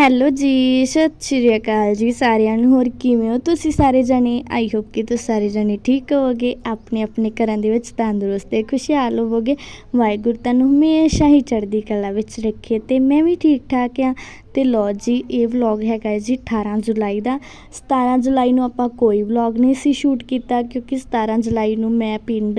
Hello ਜੀ, ਸਤਿ ਸ਼੍ਰੀ ਅਕਾਲ ਜੀ ਸਾਰਿਆਂ ਨੂੰ, ਹੋਰ ਕਿਵੇਂ ਹੋ? ਤੁਸੀਂ ਸਾਰੇ ਜਣੇ? ਆਈ ਹੋਪ ਕਿ ਤੁਸੀਂ ਸਾਰੇ ਜਣੇ ਠੀਕ ਹੋਵੋਗੇ, ਆਪਣੇ ਆਪਣੇ ਘਰਾਂ ਦੇ ਵਿੱਚ ਤੰਦਰੁਸਤ ਤੇ ਖੁਸ਼ਹਾਲ ਹੋਵੋਗੇ। ਵਾਹਿਗੁਰੂ ਤੁਹਾਨੂੰ ਹਮੇਸ਼ਾ ਹੀ ਚੜ੍ਹਦੀ ਕਲਾ ਵਿੱਚ ਰੱਖੇ ਤੇ ਮੈਂ ਵੀ ਠੀਕ ਠਾਕ ਆ ਅਤੇ ਲਓ ਜੀ, ਇਹ ਵਲੌਗ ਹੈਗਾ ਹੈ ਜੀ 18 ਜੁਲਾਈ ਦਾ। 17 ਜੁਲਾਈ ਨੂੰ ਆਪਾਂ ਕੋਈ ਵਲੌਗ ਨਹੀਂ ਸੀ ਸ਼ੂਟ ਕੀਤਾ, ਕਿਉਂਕਿ 17 ਜੁਲਾਈ ਨੂੰ ਮੈਂ ਪਿੰਡ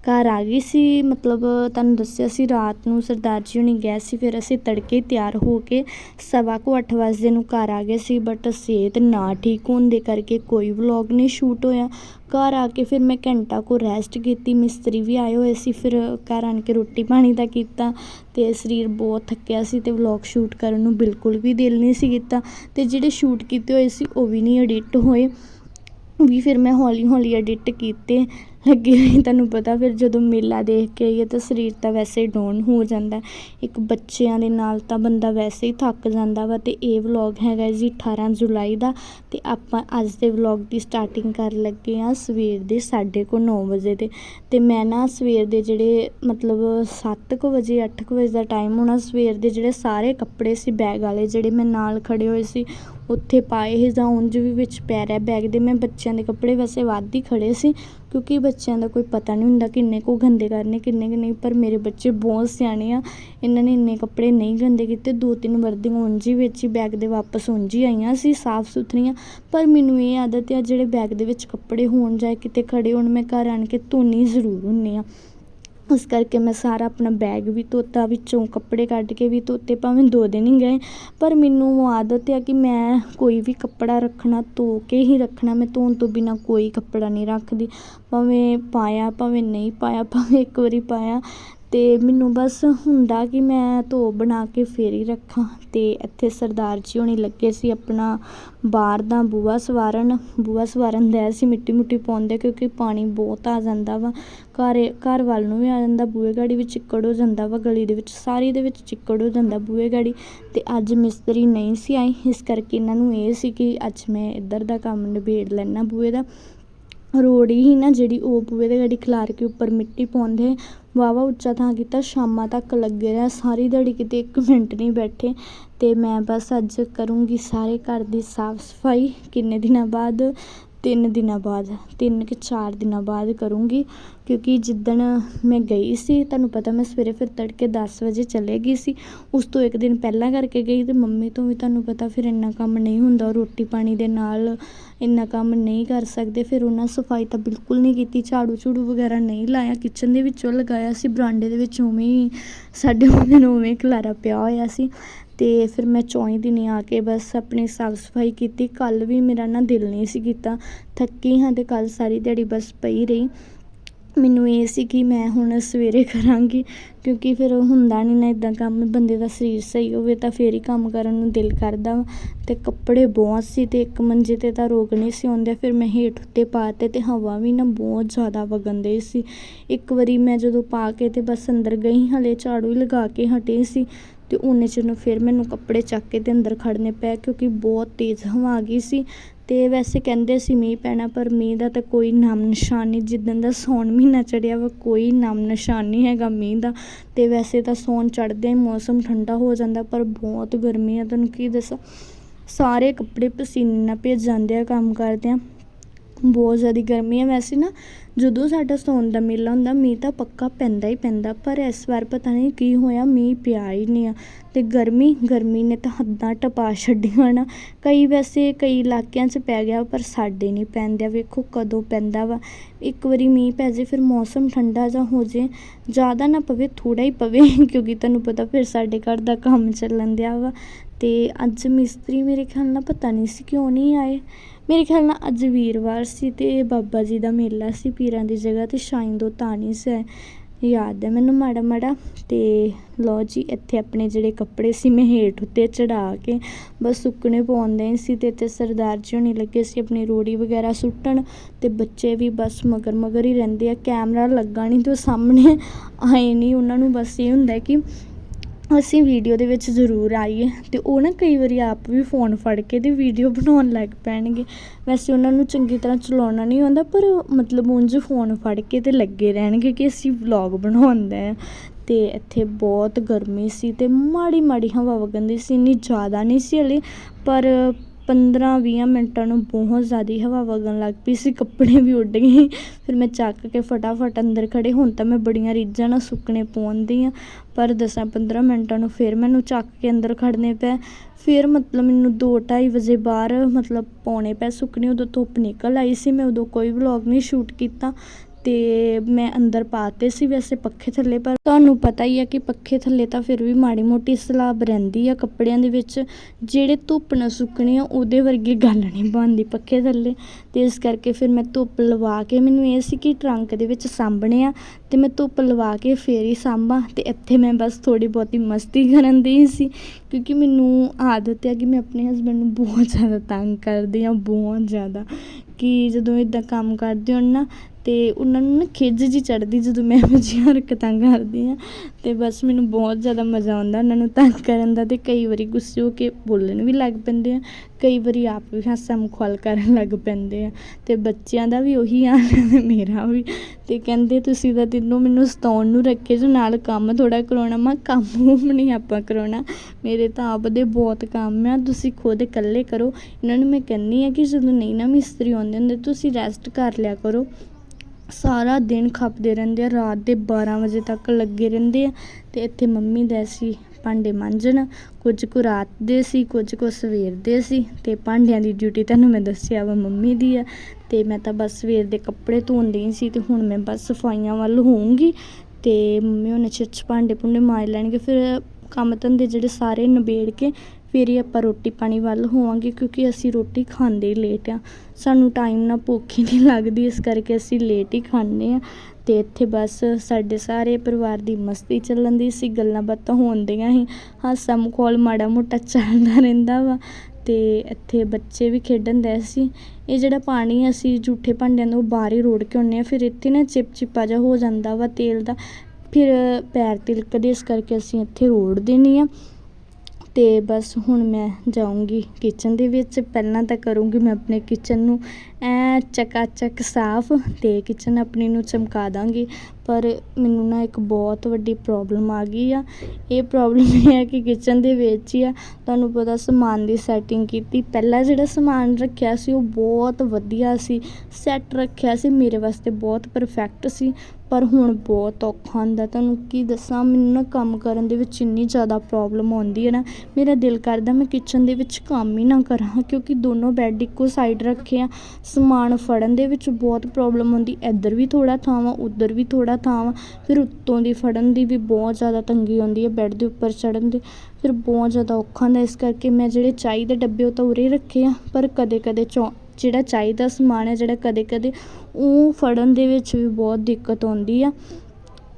ਘਰ ਆ ਗਈ ਸੀ। ਮਤਲਬ ਤੁਹਾਨੂੰ ਦੱਸਿਆ ਸੀ, ਰਾਤ ਨੂੰ ਸਰਦਾਰ ਜੀ ਹੁਣੀ ਗਏ ਸੀ, ਫਿਰ ਅਸੀਂ ਤੜਕੇ ਤਿਆਰ ਹੋ ਕੇ ਸਵਾ ਕੁ ਅੱਠ ਵਜੇ ਨੂੰ ਘਰ ਆ ਗਏ ਸੀ ਬਟ ਸਿਹਤ ਨਾ ਠੀਕ ਹੋਣ ਦੇ ਕਰਕੇ ਕੋਈ ਵਲੌਗ ਨਹੀਂ ਸ਼ੂਟ ਹੋਇਆ। ਘਰ ਆ ਕੇ ਫਿਰ ਮੈਂ ਘੰਟਾ ਕੋ ਰੈਸਟ ਕੀਤੀ, ਮਿਸਤਰੀ ਵੀ ਆਏ ਹੋਏ ਸੀ, ਫਿਰ ਘਰ ਆਣ ਕੇ ਰੋਟੀ ਪਾਣੀ ਦਾ ਕੀਤਾ ਤੇ ਸਰੀਰ ਬਹੁਤ ਥੱਕਿਆ ਸੀ ਤੇ ਵਲੌਗ ਸ਼ੂਟ ਕਰਨ ਨੂੰ ਬਿਲਕੁਲ ਵੀ ਦਿਲ ਨਹੀਂ ਸੀ ਕੀਤਾ ਅਤੇ ਜਿਹੜੇ ਸ਼ੂਟ ਕੀਤੇ ਹੋਏ ਸੀ ਉਹ ਵੀ ਨਹੀਂ ਐਡਿਟ ਹੋਏ। ਵੀ ਫਿਰ ਮੈਂ ਹੌਲੀ ਹੌਲੀ ਐਡਿਟ ਕੀਤੇ। ਲੱਗੀ ਹੋਈ ਤੁਹਾਨੂੰ ਪਤਾ ਫਿਰ ਜਦੋਂ ਮੇਲਾ ਦੇਖ ਕੇ ਆਈਏ ਤਾਂ ਸਰੀਰ ਤਾਂ ਵੈਸੇ ਹੀ ਡਾਊਨ ਹੋ ਜਾਂਦਾ ਇੱਕ ਬੱਚਿਆਂ ਦੇ ਨਾਲ ਤਾਂ ਬੰਦਾ ਵੈਸੇ ਹੀ ਥੱਕ ਜਾਂਦਾ ਵਾ ਅਤੇ ਇਹ ਵਲੌਗ ਹੈਗਾ ਜੀ 18 ਜੁਲਾਈ ਦਾ ਅਤੇ ਆਪਾਂ ਅੱਜ ਦੇ ਵਲੌਗ ਦੀ ਸਟਾਰਟਿੰਗ ਕਰਨ ਲੱਗੇ ਹਾਂ ਸਵੇਰ ਦੇ 9:30 ਵਜੇ ਦੇ ਅਤੇ ਮੈਂ ਨਾ ਸਵੇਰ ਦੇ ਜਿਹੜੇ ਮਤਲਬ 7:00 ਵਜੇ 8:00 ਵਜੇ ਦਾ ਟਾਈਮ ਹੋਣਾ, ਸਵੇਰ ਦੇ ਜਿਹੜੇ ਸਾਰੇ ਕੱਪੜੇ ਸੀ ਬੈਗ ਵਾਲੇ ਜਿਹੜੇ ਮੈਂ ਨਾਲ ਖੜੇ ਹੋਏ ਸੀ ਉੱਥੇ ਪਾਏ ਹੀ ਜਾਂ ਉਂਝ ਵੀ ਵਿੱਚ ਪੈ ਰਿਹਾ ਬੈਗ ਦੇ, ਮੈਂ ਬੱਚਿਆਂ ਦੇ ਕੱਪੜੇ ਵੈਸੇ ਵੱਧ ਹੀ ਖੜ੍ਹੇ ਸੀ, ਕਿਉਂਕਿ ਬੱਚਿਆਂ ਦਾ ਕੋਈ ਪਤਾ ਨਹੀਂ ਹੁੰਦਾ ਕਿੰਨੇ ਕੁ ਗੰਦੇ ਕਰਨੇ ਕਿੰਨੇ ਕੁ ਨਹੀਂ, ਪਰ ਮੇਰੇ ਬੱਚੇ ਬਹੁਤ ਸਿਆਣੇ ਆ, ਇਹਨਾਂ ਨੇ ਇੰਨੇ ਕੱਪੜੇ ਨਹੀਂ ਗੰਦੇ ਕੀਤੇ ਦੋ ਤਿੰਨ ਵਰਦੀਆਂ ਉਂਝ ਹੀ ਵਿੱਚ ਹੀ ਬੈਗ ਦੇ ਵਾਪਸ ਉਂਝ ਹੀ ਆਈਆਂ ਸੀ ਸਾਫ਼ ਸੁਥਰੀਆਂ ਪਰ ਮੈਨੂੰ ਇਹ ਆਦਤ ਆ ਜਿਹੜੇ ਬੈਗ ਦੇ ਵਿੱਚ ਕੱਪੜੇ ਹੋਣ ਜਾਂ ਕਿਤੇ ਖੜ੍ਹੇ ਹੋਣ, ਮੈਂ ਘਰ ਆਣ ਕੇ ਧੋਨੀ ਜ਼ਰੂਰ ਹੁੰਦੀ ਹਾਂ ਉਸ ਕਰਕੇ ਮੈਂ ਸਾਰਾ ਆਪਣਾ ਬੈਗ ਵੀ ਧੋਤਾ, ਵਿੱਚੋਂ ਕੱਪੜੇ ਕੱਢ ਕੇ ਵੀ ਧੋਤੇ, ਭਾਵੇਂ ਦੋ ਦਿਨ ਹੀ ਗਏ, ਪਰ ਮੈਨੂੰ ਉਹ ਆਦਤ ਆ ਕਿ ਮੈਂ ਕੋਈ ਵੀ ਕੱਪੜਾ ਰੱਖਣਾ, ਧੋ ਕੇ ਹੀ ਰੱਖਣਾ, ਮੈਂ ਧੋਣ ਤੋਂ ਬਿਨਾ ਕੋਈ ਕੱਪੜਾ ਨਹੀਂ ਰੱਖਦੀ। ਭਾਵੇਂ ਪਾਇਆ, ਭਾਵੇਂ ਨਹੀਂ ਪਾਇਆ, ਭਾਵੇਂ ਇੱਕ ਵਾਰੀ ਪਾਇਆ ਅਤੇ ਮੈਨੂੰ ਬਸ ਹੁੰਦਾ ਕਿ ਮੈਂ ਧੋ ਬਣਾ ਕੇ ਫਿਰ ਹੀ ਰੱਖਾਂ। ਅਤੇ ਇੱਥੇ ਸਰਦਾਰ ਜੀ ਹੋਣੀ ਲੱਗੇ ਸੀ ਆਪਣਾ ਬਾਹਰ ਦਾ ਬੂਹਾ ਸਵਾਰਨ। ਬੂਹਾ ਸਵਾਰਨ ਦਾ ਸੀ ਮਿੱਟੀ ਮੁੱਟੀ ਪਾਉਂਦੇ ਕਿਉਂਕਿ ਪਾਣੀ ਬਹੁਤ ਆ ਜਾਂਦਾ ਵਾ। ਘਰ ਘਰ ਵੱਲ ਨੂੰ ਵੀ ਆ ਜਾਂਦਾ, ਬੂਹੇ ਗਾੜੀ ਵੀ ਚਿੱਕੜ ਹੋ ਜਾਂਦਾ ਵਾ, ਗਲੀ ਦੇ ਵਿੱਚ ਸਾਰੀ ਦੇ ਵਿੱਚ ਚਿੱਕੜ ਹੋ ਜਾਂਦਾ ਬੂਹੇ ਗਾੜੀ। ਤੇ ਅੱਜ ਮਿਸਤਰੀ ਨਹੀਂ ਸੀ ਆਈ ਇਸ ਕਰਕੇ ਇਹਨਾਂ ਨੂੰ ਇਹ ਸੀ ਕਿ ਅੱਜ ਮੈਂ ਇੱਧਰ ਦਾ ਕੰਮ ਨਿਬੇੜ ਲੈਂਦਾ ਬੂਹੇ ਦਾ। ਰੋੜੀ ਹੀ ਨਾ ਜਿਹੜੀ ਉਹ ਬੂਹੇ ਦੇ ਗਾੜੀ ਖਿਲਾਰ ਕੇ ਉੱਪਰ ਮਿੱਟੀ ਪਾਉਂਦੇ ਵਾਵਾ ਉੱਚਾ ਥਾਂ ਕੀਤਾ, ਸ਼ਾਮਾਂ ਤੱਕ ਲੱਗੇ ਰਿਹਾ ਸਾਰੀ ਦਿਹਾੜੀ ਕਿਤੇ ਇੱਕ ਮਿੰਟ ਨਹੀਂ ਬੈਠੇ। ਅਤੇ ਮੈਂ ਬਸ ਅੱਜ ਕਰੂੰਗੀ ਸਾਰੇ ਘਰ ਦੀ ਸਾਫ਼ ਸਫ਼ਾਈ, ਕਿੰਨੇ ਦਿਨਾਂ ਬਾਅਦ ਤਿੰਨ ਦਿਨਾਂ ਬਾਅਦ, ਤਿੰਨ ਕਿ ਚਾਰ ਦਿਨਾਂ ਬਾਅਦ ਕਰੂੰਗੀ। ਕਿਉਂਕਿ ਜਿੱਦਣ ਮੈਂ ਗਈ ਸੀ, ਤੁਹਾਨੂੰ ਪਤਾ ਮੈਂ ਸਵੇਰੇ ਫਿਰ ਤੜਕੇ ਦਸ ਵਜੇ ਚਲੇ ਗਈ ਸੀ। ਉਸ ਤੋਂ ਇੱਕ ਦਿਨ ਪਹਿਲਾਂ ਕਰਕੇ ਗਈ ਅਤੇ ਮੰਮੀ ਤੋਂ ਵੀ ਤੁਹਾਨੂੰ ਪਤਾ ਫਿਰ ਇੰਨਾ ਕੰਮ ਨਹੀਂ ਹੁੰਦਾ ਰੋਟੀ ਪਾਣੀ ਦੇ ਨਾਲ ਇੰਨਾ ਕੰਮ ਨਹੀਂ ਕਰ ਸਕਦੇ। ਫਿਰ ਉਹਨਾਂ ਸਫ਼ਾਈ ਤਾਂ ਬਿਲਕੁਲ ਨਹੀਂ ਕੀਤੀ, ਝਾੜੂ ਝੂੜੂ ਵਗੈਰਾ ਨਹੀਂ ਲਾਇਆ, ਕਿਚਨ ਦੇ ਵਿੱਚੋਂ ਲਗਾਇਆ ਸੀ, ਬਰਾਂਡੇ ਦੇ ਵਿੱਚ ਉਵੇਂ ਹੀ ਸਾਡੇ ਮੁੰਡੇ ਨੂੰ ਉਵੇਂ ਖਲਾਰਾ ਪਿਆ ਹੋਇਆ ਸੀ। ਅਤੇ ਫਿਰ ਮੈਂ ਚੌਂ ਦਿਨੀਂ ਆ ਕੇ ਬਸ ਆਪਣੀ ਸਾਫ਼ ਸਫ਼ਾਈ ਕੀਤੀ। ਕੱਲ੍ਹ ਵੀ ਮੇਰਾ ਨਾ ਦਿਲ ਨਹੀਂ ਸੀ ਕੀਤਾ। ਥੱਕੀ ਹਾਂ ਅਤੇ ਕੱਲ੍ਹ ਸਾਰੀ ਦਿਹਾੜੀ ਬਸ ਪਈ ਰਹੀ। ਮੈਨੂੰ ਇਹ ਸੀ ਕਿ ਮੈਂ ਹੁਣ ਸਵੇਰੇ ਕਰਾਂਗੀ, ਕਿਉਂਕਿ ਫਿਰ ਹੁੰਦਾ ਨਹੀਂ ਨਾ ਇੱਦਾਂ ਕੰਮ, ਬੰਦੇ ਦਾ ਸਰੀਰ ਸਹੀ ਹੋਵੇ ਤਾਂ ਫਿਰ ਹੀ ਕੰਮ ਕਰਨ ਨੂੰ ਦਿਲ ਕਰਦਾ ਵਾ। ਅਤੇ ਕੱਪੜੇ ਬਹੁਤ ਸੀ ਅਤੇ ਇੱਕ ਮੰਜੇ ਤੇ ਤਾਂ ਰੋਕ ਨਹੀਂ ਸੀ ਆਉਂਦੇ ਫਿਰ ਮੈਂ ਹੇਠ ਉੱਤੇ ਪਾਤੇ ਤੇ ਹਵਾ ਵੀ ਨਾ ਬਹੁਤ ਜ਼ਿਆਦਾ ਵਗਣ ਦਈ ਸੀ। ਇੱਕ ਵਾਰੀ ਮੈਂ ਜਦੋਂ ਪਾ ਕੇ ਤੇ ਬਸ ਅੰਦਰ ਗਈ, ਹਾਲੇ ਝਾੜੂ ਹੀ ਲਗਾ ਕੇ ਹਟੀ ਸੀ। ਤੇ ਉਹਨੇ ਚ ਨੂੰ ਫਿਰ ਮੈਨੂੰ ਕੱਪੜੇ ਚੱਕ ਕੇ ਤੇ ਅੰਦਰ ਖੜਨੇ ਪਏ ਕਿਉਂਕਿ ਬਹੁਤ ਤੇਜ਼ ਹਵਾ ਆ ਗਈ ਸੀ। ਤੇ ਵੈਸੇ ਕਹਿੰਦੇ ਸੀ ਮੀਂਹ ਪੈਣਾ, ਪਰ ਮੀਂਹ ਦਾ ਤਾਂ ਕੋਈ ਨਾਮ ਨਿਸ਼ਾਨ ਨਹੀਂ। ਜਿੱਦਣ ਦਾ ਸੌਣ ਮਹੀਨਾ ਚੜਿਆ ਵਾ, ਕੋਈ ਨਾਮ ਨਿਸ਼ਾਨ ਨਹੀਂ ਹੈਗਾ ਮੀਂਹ ਦਾ। ਤੇ ਵੈਸੇ ਤਾਂ ਸੌਣ ਚੜ੍ਹਦੇ ਹੀ ਮੌਸਮ ਠੰਡਾ ਹੋ ਜਾਂਦਾ, ਪਰ ਬਹੁਤ ਗਰਮੀ ਆ, ਤੁਹਾਨੂੰ ਕੀ ਦੱਸਾਂ। ਸਾਰੇ ਕੱਪੜੇ ਪਸੀਨੇ ਨਾਲ ਭਿੱਜ ਜਾਂਦੇ ਆ ਕੰਮ ਕਰਦੇ ਆ ਬਹੁਤ ਜ਼ਿਆਦਾ ਗਰਮੀ ਹੈ ਵੈਸੇ ਨਾ, ਜਦੋਂ ਸਾਡਾ ਸੌਣ ਦਾ ਮੇਲਾ ਹੁੰਦਾ, ਮੀਂਹ ਤਾਂ ਪੱਕਾ ਪੈਂਦਾ ਹੀ ਪੈਂਦਾ, ਪਰ ਇਸ ਵਾਰ ਪਤਾ ਨਹੀਂ ਕੀ ਹੋਇਆ, ਮੀਂਹ ਪਿਆ ਹੀ ਨਹੀਂ ਆ। ਅਤੇ ਗਰਮੀ ਗਰਮੀ ਨੇ ਤਾਂ ਹੱਦਾਂ ਟਪਾ ਛੱਡੀਆਂ ਨਾ ਕਈ ਵੈਸੇ ਕਈ ਇਲਾਕਿਆਂ 'ਚ ਪੈ ਗਿਆ, ਪਰ ਸਾਡੇ ਨਹੀਂ ਪੈਂਦਾ ਵੇਖੋ ਕਦੋਂ ਪੈਂਦਾ ਵਾ। ਇੱਕ ਵਾਰੀ ਮੀਂਹ ਪੈ ਜੇ, ਫਿਰ ਮੌਸਮ ਠੰਡਾ ਜਾਂ ਹੋ ਜੇ, ਜ਼ਿਆਦਾ ਨਾ ਪਵੇ ਥੋੜਾ ਹੀ ਪਵੇ, ਕਿਉਂਕਿ ਤੁਹਾਨੂੰ ਪਤਾ ਫਿਰ ਸਾਡੇ ਘਰ ਦਾ ਕੰਮ ਚੱਲਣ ਦਿਆ ਵਾ। ਅਤੇ ਅੱਜ ਮਿਸਤਰੀ ਮੇਰੇ ਖਿਆਲ ਨਾਲ ਪਤਾ ਨਹੀਂ ਸੀ ਕਿਉਂ ਨਹੀਂ ਆਏ। ਮੇਰੇ ਖਿਆਲ ਨਾਲ ਅੱਜ ਵੀਰਵਾਰ ਸੀ ਅਤੇ ਬਾਬਾ ਜੀ ਦਾ ਮੇਲਾ ਸੀ, ਪੀਰਾਂ ਦੀ ਜਗ੍ਹਾ ਤੇ ਸ਼ਾਇਦ ਦੋ ਤਾਂ ਨਹੀਂ ਯਾਦ ਹੈ ਮੈਨੂੰ ਮਾੜਾ ਮਾੜਾ। ਅਤੇ ਲਓ ਜੀ, ਇੱਥੇ ਆਪਣੇ ਜਿਹੜੇ ਕੱਪੜੇ ਸੀ ਮੈਂ ਹੇਠ ਉੱਤੇ ਚੜਾ ਕੇ ਬਸ ਸੁੱਕਣੇ ਪਾਉਂਦੇ ਸੀ ਅਤੇ ਇੱਥੇ ਸਰਦਾਰ ਜੀ ਹੋਣੀ ਲੱਗੇ ਸੀ ਆਪਣੀ ਰੋੜੀ ਵਗੈਰਾ ਸੁੱਟਣ ਅਤੇ ਬੱਚੇ ਵੀ ਬਸ ਮਗਰ ਮਗਰ ਹੀ ਰਹਿੰਦੇ ਆ, ਕੈਮਰਾ ਲੱਗਾ ਨਹੀਂ ਤੇ ਉਹ ਸਾਹਮਣੇ ਆਏ ਨਹੀਂ, ਉਹਨਾਂ ਨੂੰ ਬਸ ਇਹ ਹੁੰਦਾ ਕਿ ਅਸੀਂ ਵੀਡੀਓ ਦੇ ਵਿੱਚ ਜ਼ਰੂਰ ਆਈਏ ਅਤੇ ਉਹ ਨਾ ਕਈ ਵਾਰੀ ਆਪ ਵੀ ਫੋਨ ਫੜ ਕੇ ਅਤੇ ਵੀਡੀਓ ਬਣਾਉਣ ਲੱਗ ਪੈਣਗੇ। ਵੈਸੇ ਉਹਨਾਂ ਨੂੰ ਚੰਗੀ ਤਰ੍ਹਾਂ ਚਲਾਉਣਾ ਨਹੀਂ ਆਉਂਦਾ, ਪਰ ਮਤਲਬ ਉਂਝ ਫੋਨ ਫੜ ਕੇ ਤਾਂ ਲੱਗੇ ਰਹਿਣਗੇ ਕਿ ਅਸੀਂ ਵਲੌਗ ਬਣਾਉਂਦੇ ਹਾਂ। ਅਤੇ ਇੱਥੇ ਬਹੁਤ ਗਰਮੀ ਸੀ ਅਤੇ ਮਾੜੀ ਮਾੜੀ ਹਵਾ ਵਗਣ ਦੀ ਸੀ, ਇੰਨੀ ਜ਼ਿਆਦਾ ਨਹੀਂ ਸੀ ਹਲੇ, ਪਰ 15-20 ਮਿੰਟਾਂ ਨੂੰ ਬਹੁਤ ਜ਼ਿਆਦਾ ਹਵਾ ਵਗਣ ਲੱਗ ਪਈ ਸੀ, ਕੱਪੜੇ ਵੀ ਉੱਡ ਗਏ। ਫਿਰ ਮੈਂ ਚੱਕ ਕੇ ਫਟਾਫਟ ਅੰਦਰ ਖੜ੍ਹੇ। ਹੁਣ ਤਾਂ ਮੈਂ ਬੜੀਆਂ ਰੀਝਾਂ ਨਾਲ ਸੁੱਕਣੇ ਪਾਉਂਦੀ ਹਾਂ। ਪਰ 10-15 ਮਿੰਟਾਂ ਨੂੰ ਫਿਰ ਮੈਨੂੰ ਚੱਕ ਕੇ ਅੰਦਰ ਖੜਨੇ ਪਏ। ਫਿਰ ਮਤਲਬ ਮੈਨੂੰ ਦੋ ਢਾਈ ਵਜੇ ਬਾਹਰ ਮਤਲਬ ਪਾਉਣੇ ਪਏ ਸੁੱਕਣੇ, ਉਦੋਂ ਧੁੱਪ ਨਿਕਲ ਆਈ ਸੀ। ਮੈਂ ਉਦੋਂ ਕੋਈ ਵਲੋਗ ਨਹੀਂ ਸ਼ੂਟ ਕੀਤਾ। ਤੇ ਮੈਂ ਅੰਦਰ ਪਾਤੇ ਸੀ ਵੈਸੇ ਪੱਖੇ ਥੱਲੇ, ਪਰ ਤੁਹਾਨੂੰ ਪਤਾ ਹੀ ਆ ਕਿ ਪੱਖੇ ਥੱਲੇ ਤਾਂ ਫਿਰ ਵੀ ਮਾੜੀ ਮੋਟੀ ਸਲਾਬ ਰਹਿੰਦੀ ਆ ਕੱਪੜਿਆਂ ਦੇ ਵਿੱਚ। ਜਿਹੜੇ ਧੁੱਪ ਨਾਲ ਸੁੱਕਣੇ ਆ, ਉਹਦੇ ਵਰਗੀ ਗੱਲ ਨਹੀਂ ਬਣਦੀ ਪੱਖੇ ਥੱਲੇ। ਅਤੇ ਇਸ ਕਰਕੇ ਫਿਰ ਮੈਂ ਧੁੱਪ ਲਵਾ ਕੇ, ਮੈਨੂੰ ਇਹ ਸੀ ਕਿ ਟਰੰਕ ਦੇ ਵਿੱਚ ਸਾਂਭਣੇ ਆ ਅਤੇ ਮੈਂ ਧੁੱਪ ਲਵਾ ਕੇ ਫਿਰ ਹੀ ਸਾਂਭਾਂ। ਅਤੇ ਇੱਥੇ ਮੈਂ ਬਸ ਥੋੜ੍ਹੀ ਬਹੁਤੀ ਮਸਤੀ ਕਰਨ ਦੀ ਸੀ, ਕਿਉਂਕਿ ਮੈਨੂੰ ਆਦਤ ਹੈ ਕਿ ਮੈਂ ਆਪਣੇ ਹਸਬੈਂਡ ਨੂੰ ਬਹੁਤ ਜ਼ਿਆਦਾ ਤੰਗ ਕਰਦੀ ਹਾਂ ਬਹੁਤ ਜ਼ਿਆਦਾ। ਕਿ ਜਦੋਂ ਇਦਾਂ ਕੰਮ ਕਰਦੇ ਹੋਣ ਨਾ ਅਤੇ ਉਹਨਾਂ ਨੂੰ ਨਾ ਖਿਝ ਜਿਹੀ ਚੜ੍ਹਦੀ ਜਦੋਂ ਮੈਂ ਇਹੋ ਜਿਹੀਆਂ ਹਰਕਤਾਂ ਕਰਦੀ ਹਾਂ। ਅਤੇ ਬਸ ਮੈਨੂੰ ਬਹੁਤ ਜ਼ਿਆਦਾ ਮਜ਼ਾ ਆਉਂਦਾ ਉਹਨਾਂ ਨੂੰ ਤੰਗ ਕਰਨ ਦਾ ਅਤੇ ਕਈ ਵਾਰੀ ਗੁੱਸੇ ਹੋ ਕੇ ਬੋਲਣ ਵੀ ਲੱਗ ਪੈਂਦੇ ਆ, ਕਈ ਵਾਰੀ ਆਪ ਵੀ ਹਾਸਾ ਮਖੌਲ ਕਰਨ ਲੱਗ ਪੈਂਦੇ ਆ। ਅਤੇ ਬੱਚਿਆਂ ਦਾ ਵੀ ਉਹੀ ਹਾਲ ਹੈ ਮੇਰਾ ਵੀ। ਅਤੇ ਕਹਿੰਦੇ ਤੁਸੀਂ ਤਾਂ ਤਿੰਨੋਂ ਮੈਨੂੰ ਸਤਾਉਣ ਨੂੰ ਰੱਖੇ ਜੋ ਨਾਲ ਕੰਮ ਥੋੜ੍ਹਾ ਕਰਾਉਣਾ, ਮੈਂ ਕੰਮ ਕੁਮ ਨਹੀਂ ਆਪਾਂ ਕਰਾਉਣਾ। ਮੇਰੇ ਤਾਂ ਆਪ ਦੇ ਬਹੁਤ ਕੰਮ ਆ, ਤੁਸੀਂ ਖੁਦ ਇਕੱਲੇ ਕਰੋ। ਇਹਨਾਂ ਨੂੰ ਮੈਂ ਕਹਿੰਦੀ ਹਾਂ ਕਿ ਜਦੋਂ ਨਹੀਂ ਨਾ ਮਿਸਤਰੀ ਆਉਂਦੇ ਹੁੰਦੇ, ਤੁਸੀਂ ਰੈਸਟ ਕਰ ਲਿਆ ਕਰੋ। ਸਾਰਾ ਦਿਨ ਖੱਪਦੇ ਰਹਿੰਦੇ ਆ, ਰਾਤ ਦੇ 12 ਵਜੇ ਤੱਕ ਲੱਗੇ ਰਹਿੰਦੇ ਆ ਅਤੇ ਇੱਥੇ ਮੰਮੀ ਦਾ ਸੀ, ਭਾਂਡੇ ਮਾਂਜਣ, ਕੁਝ ਕੁ ਰਾਤ ਦੇ ਸੀ, ਕੁਝ ਕੁ ਸਵੇਰ ਦੇ ਸੀ ਅਤੇ ਭਾਂਡਿਆਂ ਦੀ ਡਿਊਟੀ ਤੁਹਾਨੂੰ ਮੈਂ ਦੱਸਿਆ ਵਾ ਮੰਮੀ ਦੀ ਆ ਅਤੇ ਮੈਂ ਤਾਂ ਬਸ ਸਵੇਰ ਦੇ ਕੱਪੜੇ ਧੋਂਦੀ ਸੀ ਅਤੇ ਹੁਣ ਮੈਂ ਬਸ ਸਫਾਈਆਂ ਵੱਲ ਹੋਊਂਗੀ ਅਤੇ ਮੰਮੀ ਉਹਨੇ ਚਿੱਚ ਭਾਂਡੇ ਭੁੰਡੇ ਮਾਰ ਲੈਣਗੇ, ਫਿਰ ਕੰਮ ਧੰਦੇ ਜਿਹੜੇ ਸਾਰੇ ਨਿਬੇੜ ਕੇ ਫਿਰ ਹੀ ਆਪਾਂ ਰੋਟੀ ਪਾਣੀ ਵੱਲ ਹੋਵਾਂਗੇ ਕਿਉਂਕਿ ਅਸੀਂ ਰੋਟੀ ਖਾਂਦੇ ਹੀ ਲੇਟ ਆ। ਸਾਨੂੰ ਟਾਈਮ ਨਾਲ ਭੁੱਖ ਹੀ ਨਹੀਂ ਲੱਗਦੀ, ਇਸ ਕਰਕੇ ਅਸੀਂ ਲੇਟ ਹੀ ਖਾਂਦੇ ਆ। ਅਤੇ ਇੱਥੇ ਬਸ ਸਾਡੇ ਸਾਰੇ ਪਰਿਵਾਰ ਦੀ ਮਸਤੀ ਚੱਲਣ ਦੀ ਸੀ, ਗੱਲਾਂ ਬਾਤਾਂ ਹੋਣਦੀਆਂ ਸੀ। ਹਾਸਾ ਮਖੌਲ ਮਾੜਾ ਮੋਟਾ ਚੱਲਦਾ ਰਹਿੰਦਾ ਵਾ ਅਤੇ ਇੱਥੇ ਬੱਚੇ ਵੀ ਖੇਡਣ ਦੇ ਸੀ। ਇਹ ਜਿਹੜਾ ਪਾਣੀ ਅਸੀਂ ਜੂਠੇ ਭਾਂਡਿਆਂ ਨੂੰ ਬਾਹਰ ਹੀ ਰੋੜ ਕੇ ਆਉਂਦੇ ਆ, ਫਿਰ ਇੱਥੇ ਨਾ ਚਿਪਚਿਪਾ ਜਿਹਾ ਹੋ ਜਾਂਦਾ ਵਾ ਤੇਲ ਦਾ। ਫਿਰ ਪੈਰ ਤਿਲਕਦੇ, ਇਸ ਕਰਕੇ ਅਸੀਂ ਇੱਥੇ ਰੋੜ ਦਿੰਦੇ ਆ। ਅਤੇ ਬਸ ਹੁਣ ਮੈਂ ਜਾਊਂਗੀ ਕਿਚਨ ਦੇ ਵਿੱਚ। ਪਹਿਲਾਂ ਤਾਂ ਕਰੂੰਗੀ ਮੈਂ ਆਪਣੇ ਕਿਚਨ ਨੂੰ। ਐ ਚਕਾਚਕ ਸਾਫ਼ ਅਤੇ ਕਿਚਨ ਆਪਣੀ ਨੂੰ ਚਮਕਾ ਦਾਂਗੀ। ਪਰ ਮੈਨੂੰ ਨਾ ਇੱਕ ਬਹੁਤ ਵੱਡੀ ਪ੍ਰੋਬਲਮ ਆ ਗਈ ਆ। ਇਹ ਪ੍ਰੋਬਲਮ ਇਹ ਹੈ ਕਿ ਕਿਚਨ ਦੇ ਵਿੱਚ ਹੀ ਆ। ਤੁਹਾਨੂੰ ਪਤਾ ਸਮਾਨ ਦੀ ਸੈਟਿੰਗ ਕੀਤੀ। ਪਹਿਲਾਂ ਜਿਹੜਾ ਸਮਾਨ ਰੱਖਿਆ ਸੀ ਉਹ ਬਹੁਤ ਵਧੀਆ ਸੀ। ਸੈੱਟ ਰੱਖਿਆ ਸੀ। ਮੇਰੇ ਵਾਸਤੇ ਬਹੁਤ ਪਰਫੈਕਟ ਸੀ। ਪਰ ਹੁਣ ਬਹੁਤ ਔਖਾ ਹੁੰਦਾ। ਤੁਹਾਨੂੰ ਕੀ ਦੱਸਾਂ, ਮੈਨੂੰ ਨਾ ਕੰਮ ਕਰਨ ਦੇ ਵਿੱਚ ਇੰਨੀ ਜ਼ਿਆਦਾ ਪ੍ਰੋਬਲਮ ਆਉਂਦੀ ਹੈ ਨਾ। ਮੇਰਾ ਦਿਲ ਕਰਦਾ ਮੈਂ ਕਿਚਨ ਦੇ ਵਿੱਚ ਕੰਮ ਹੀ ਨਾ ਕਰਾਂ, ਕਿਉਂਕਿ ਦੋਨੋਂ ਬੈੱਡ ਇੱਕੋ ਸਾਈਡ ਰੱਖੇ ਆ। ਸਮਾਨ ਫੜਨ ਦੇ ਵਿੱਚ ਬਹੁਤ ਪ੍ਰੋਬਲਮ ਆਉਂਦੀ। ਇੱਧਰ ਵੀ ਥੋੜ੍ਹਾ ਥਾਂ ਵਾ, ਉੱਧਰ ਵੀ ਥੋੜ੍ਹਾ ਥਾਂ ਵਾ। ਫਿਰ ਉੱਤੋਂ ਦੀ ਫੜਨ ਦੀ ਵੀ ਬਹੁਤ ਜ਼ਿਆਦਾ ਤੰਗੀ ਆਉਂਦੀ ਹੈ ਬੈੱਡ ਦੇ ਉੱਪਰ ਚੜ੍ਹਨ ਦੀ। ਫਿਰ ਬਹੁਤ ਜ਼ਿਆਦਾ ਔਖਾ ਹੁੰਦਾ। ਇਸ ਕਰਕੇ ਮੈਂ ਜਿਹੜੇ ਚਾਈ ਦੇ ਡੱਬੇ ਉਹ ਤਾਂ ਉਰੇ ਰੱਖੇ ਆ, ਪਰ ਕਦੇ ਕਦੇ ਚੌ ਜਿਹੜਾ ਚਾਹੀਦਾ ਸਮਾਨ ਹੈ, ਜਿਹੜਾ ਕਦੇ ਕਦੇ ਉਹ ਫੜਨ ਦੇ ਵਿੱਚ ਵੀ ਬਹੁਤ ਦਿੱਕਤ ਆਉਂਦੀ ਆ।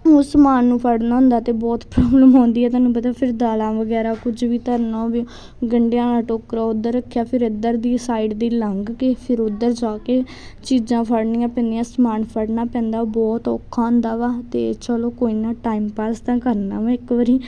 ਉਹ ਸਮਾਨ ਨੂੰ ਫੜਨਾ ਹੁੰਦਾ ਤੇ ਬਹੁਤ ਪ੍ਰੋਬਲਮ ਆਉਂਦੀ ਹੈ ਤੁਹਾਨੂੰ ਪਤਾ ਫਿਰ ਦਾਲਾਂ ਵਗੈਰਾ ਕੁਝ ਵੀ ਧਰਨਾ ਹੋਵੇ ਗੰਢਿਆਂ ਵਾਲਾ ਟੋਕਰਾ ਉੱਧਰ ਰੱਖਿਆ, ਫਿਰ ਇੱਧਰ ਦੀ ਸਾਈਡ ਦੀ ਲੰਘ ਕੇ, ਫਿਰ ਉੱਧਰ ਜਾ ਕੇ ਚੀਜ਼ਾਂ ਫੜਨੀਆਂ ਪੈਂਦੀਆਂ, ਸਮਾਨ ਫੜਨਾ ਪੈਂਦਾ ਬਹੁਤ ਔਖਾ ਹੁੰਦਾ ਵਾ। ਅਤੇ ਚਲੋ ਕੋਈ ਨਾ ਟਾਈਮ ਪਾਸ ਤਾਂ ਕਰਨਾ ਵਾ ਇੱਕ ਵਾਰੀ।